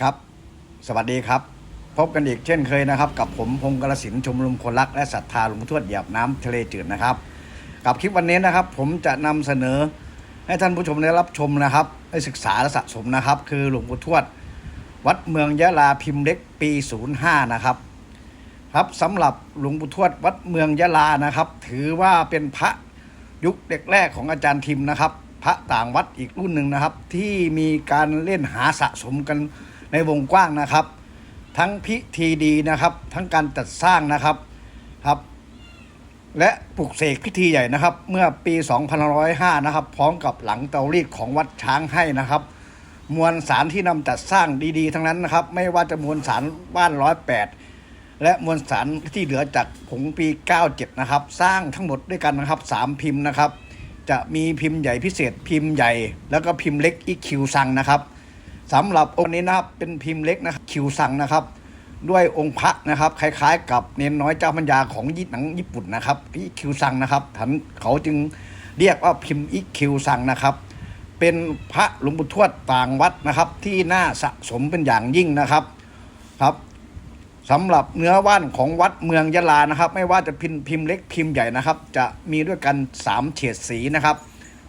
ครับ สวัสดีครับ พบกันอีกเช่นเคยนะครับ กับผมพงศ์กระสินชมรมคนรัก และศรัทธาหลวงพ่อทวดหยียบน้ำทะเลจืดนะครับ กับคลิปวันนี้นะครับ ผมจะนำเสนอ ให้ท่านผู้ชมได้รับชมนะครับได้ศึกษาและสะสมนะครับ คือหลวงพ่ทวด วัดเมืองยะลาพิมพ์เล็กปี 05 นะครับ ครับสำหรับหลวงปู่ทวดวัดเมืองยะลานะครับ ถือว่าเป็นพระยุคแรกๆของอาจารย์ทิมนะครับ พระต่างวัดอีกรุ่นหนึ่งนะครับ ที่มีการเล่นหาสะสมกัน ในวงกว้างนะครับ ทั้งพิธีดีนะครับ ทั้งการจัดสร้างนะครับครับ และปลุกเสกพิธีใหญ่นะครับ เมื่อปี 2505 นะครับ พร้อมกับหลังเตารีดของวัดช้างให้นะครับ มวลสารที่นำจัดสร้างดีๆ ทั้งนั้นนะครับ ไม่ว่าจะมวลสารบ้านร้อยแปดและมวลสารที่เหลือจากผงปี 97 นะครับ สร้างทั้งหมดด้วยกันนะครับ 3 พิมพ์นะครับ จะมีพิมพ์ใหญ่พิเศษพิมพ์ใหญ่ แล้วก็พิมพ์เล็กอีคิวซังนะครับ สำหรับองค์นี้นะครับเป็นพิมพ์เล็กนะครับคิวซังนะครับ ด้วยองค์พระนะครับ คล้ายๆ กับเนนน้อยเจ้าพัญญาของญี่หนังญี่ปุ่นนะครับอีคิวซังนะครับท่านเขาจึงเรียกว่าพิมพ์อีคิวซังนะครับ เป็นพระหลวงปู่ทวดต่างวัดนะครับ ที่น่าสะสมเป็นอย่างยิ่งนะครับครับสำหรับเนื้อว่านของวัดเมืองยะลานะครับ ไม่ว่าจะพิมพ์พิมพ์เล็กพิมพ์ใหญ่นะครับ จะมีด้วยกัน3เฉดสีนะครับ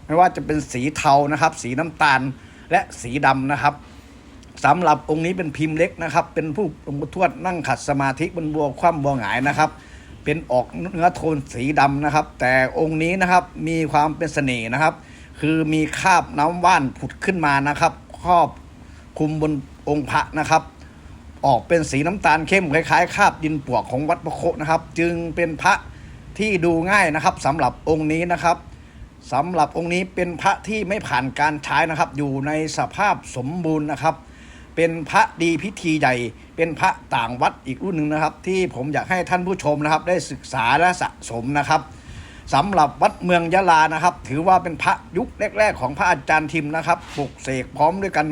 ไม่ว่าจะเป็นสีเทานะครับ สีน้ำตาล และสีดำนะครับสำหรับองค์นี้เป็นพิมพ์เล็กนะครับ เป็นผู้หลวงปู่ทวดนั่งขัดสมาธิบนบัวคว่ำบัวหงายนะครับ เป็นออกเนื้อโทนสีดำนะครับ แต่องค์นี้นะครับมีความเป็นเสน่ห์นะครับ คือมีคาบน้ำว่านผุดขึ้นมานะครับ ครอบคุมบนองค์พระนะครับ ออกเป็นสีน้ำตาลเข้มคล้ายๆคาบดินปวกของวัดพระโคนะครับ จึงเป็นพระที่ดูง่ายนะครับสำหรับองค์นี้นะครับ สำหรับองค์นี้เป็นพระที่ไม่ผ่านการใช้นะครับ อยู่ในสภาพสมบูรณ์นะครับ เป็นพระดีพิธีใหญ่ เป็นพระต่างวัดอีกรุ่นหนึ่งนะครับ ที่ผมอยากให้ท่านผู้ชมนะครับ ได้ศึกษาและสะสมนะครับสำหรับวัดเมืองยะลานะครับ ถือว่าเป็นพระยุคแรก ๆ ของพระอาจารย์ทิมนะครับปลุกเสกพร้อมด้วยกัน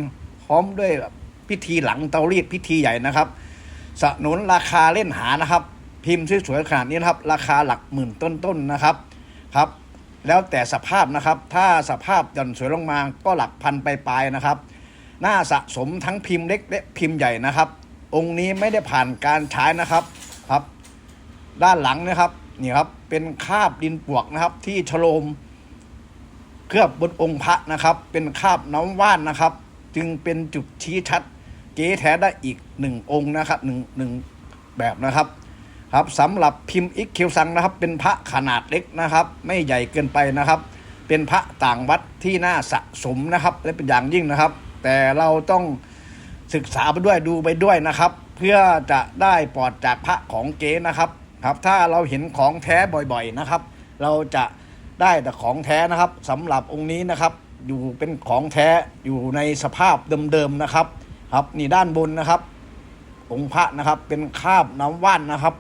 พร้อมด้วยพิธีหลังเตารีดพิธีใหญ่นะครับสนุนราคาเล่นหานะครับ พิมพ์สวยๆขนาดนี้นะครับ ราคาหลักหมื่นต้นๆนะครับครับ แล้วแต่สภาพนะครับ ถ้าสภาพหย่อนสวยลงมาก็หลักพันไปลายนะครับน่าสะสมทั้งพิมพ์เล็กและพิมพ์ใหญ่นะครับ องค์นี้ไม่ได้ผ่านการใช้นะครับครับ ด้านหลังนะครับนี่ครับเป็นคาบดินปวกนะครับ ที่ฉโลม เคลือบบนองค์พระนะครับ เป็นคาบน้ำว่านนะครับ จึงเป็นจุดชี้ชัด เก๋แท้ได้อีกหนึ่งองค์นะครับหนึ่งหนึ่งแบบนะครับ ครับสำหรับพิมพ์อิกคิวซังนะครับ เป็นพระขนาดเล็กนะครับ ไม่ใหญ่เกินไปนะครับ เป็นพระต่างวัดที่น่าสะสมนะครับและเป็นอย่างยิ่งนะครับ แต่เราต้องศึกษาไปด้วยดูไปด้วยนะครับ เพื่อจะได้ปลอดจากพระของเก๊นะครับครับ ถ้าเราเห็นของแท้บ่อยๆนะครับ เราจะได้แต่ของแท้นะครับสำหรับองค์นี้นะครับ อยู่เป็นของแท้อยู่ในสภาพเดิมๆนะครับ ครับนี่ด้านบนนะครับ องค์พระนะครับเป็นคาบน้ำว่านนะครับ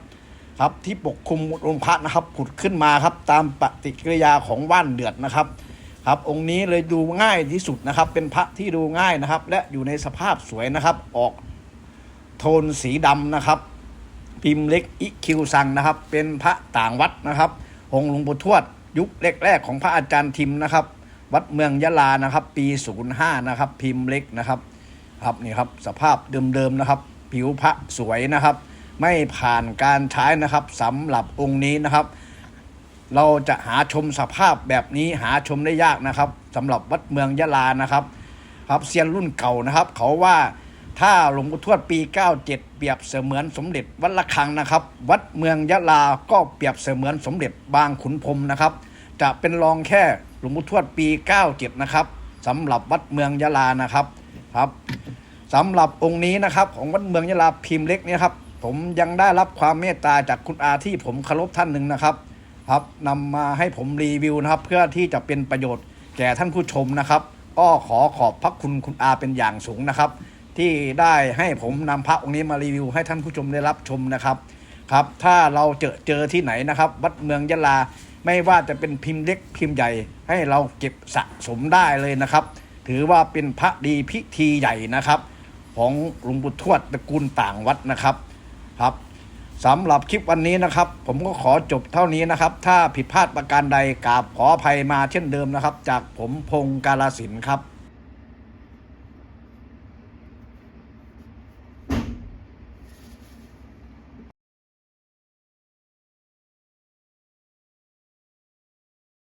ครับที่ปกคลุมองค์พระนะครับผุดขึ้นมาครับ ตามปฏิกิริยาของว่านเดือดนะครับครับองค์นี้เลยดูง่ายที่สุดนะครับ เป็นพระที่ดูง่ายนะครับ และอยู่ในสภาพสวยนะครับ ออกโทนสีดำนะครับ พิมพ์เล็กอิคิวซังนะครับ เป็นพระต่างวัดนะครับ องค์หลวงปู่ทวด ยุคแรกๆของพระอาจารย์ทิมนะครับ วัดเมืองยะลานะครับ ปี 05 นะครับ พิมพ์เล็กนะครับ ครับนี่ครับสภาพเดิมๆนะครับ ผิวพระสวยนะครับ ไม่ผ่านการใช้นะครับสำหรับองค์นี้นะครับ เราจะหาชมสภาพแบบนี้หาชมได้ยากนะครับสำหรับวัดเมืองยะลานะครับ ครับเซียนรุ่นเก่านะครับ เขาว่าถ้าหลวงปู่ทวดปี 97 เปรียบเสมือนสมเด็จวัดละคังนะครับ วัดเมืองยะลาก็เปรียบเสมือนสมเด็จบางขุนพรมนะครับ จะเป็นรองแค่หลวงปู่ทวดปี 97 นะครับสำหรับวัดเมืองยะลานะครับครับสำหรับองค์นี้นะครับของวัดเมืองยะลาพิมพ์เล็กนี่ครับ ผมยังได้รับความเมตตาจากคุณอาที่ผมเคารพท่านหนึ่งนะครับ ครับนำมาให้ผมรีวิวนะครับ เพื่อที่จะเป็นประโยชน์แก่ท่านผู้ชมนะครับ ก็ขอขอบพระคุณคุณอาเป็นอย่างสูงนะครับ ที่ได้ให้ผมนำพระองค์นี้มารีวิว ให้ท่านผู้ชมได้รับชมนะครับครับ ถ้าเราเจอเจอที่ไหนนะครับ วัดเมืองยะลาไม่ว่าจะเป็นพิมพ์เล็กพิมพ์ใหญ่ ให้เราเก็บสะสมได้เลยนะครับ ถือว่าเป็นพระดีพิธีใหญ่นะครับ ของหลวงปู่ทวดตระกูลต่างวัดนะครับ ครับสำหรับคลิปวันนี้นะครับ ผมก็ขอจบเท่านี้นะครับ ถ้าผิดพลาดประการใดกราบขออภัยมาเช่นเดิมนะครับ จากผมพงศ์กาลสินธุ์ครับ